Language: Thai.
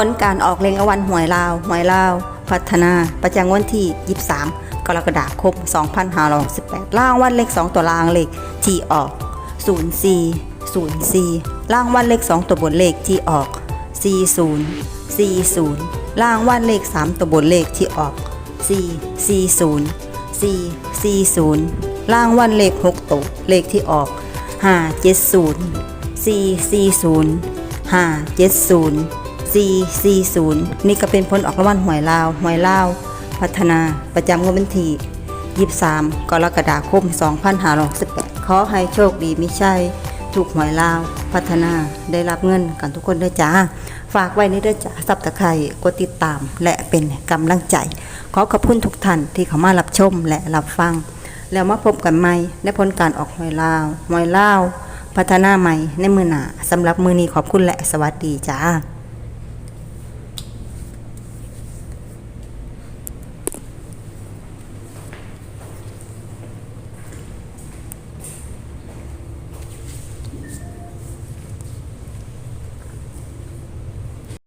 ผลการออกเลงอวันหวยลาวหวยลาว พัฒนาประจำวันที่ 23 กรกฎาคม2568ล่างวันเลข 2 ตัวล่างเลขที่ออก04 04ล่างวันเลข 2 ตัวบนเลขที่ออก 40 40ล่างวันเลข 3 ตัวบนเลขที่ออก 4 40 4 40 ล่างวันเลข 6ตัวเลขที่ออก 5 70 440 570 440 นี่ก็เป็นผลออกรางวัลหวยลาว หวยลาว พัฒนาประจำงวดวันที่23 กรกฎาคม 2568 ขอให้โชคดีมิใช่ถูกหวยลาว พัฒนาได้รับเงินกันทุกคนด้วยจ้า ฝากไว้ในด้อจ้าซับตะไคร่กดติดตามและเป็นกำลังใจ ขอขอบคุณทุกท่านที่เข้ามารับชมและรับฟัง แล้วมาพบกันใหม่ในผลการออกหวยลาวหวยลาวพัฒนาใหม่ในมือหนาสำหรับมือนี้ขอบคุณและสวัสดีจ้า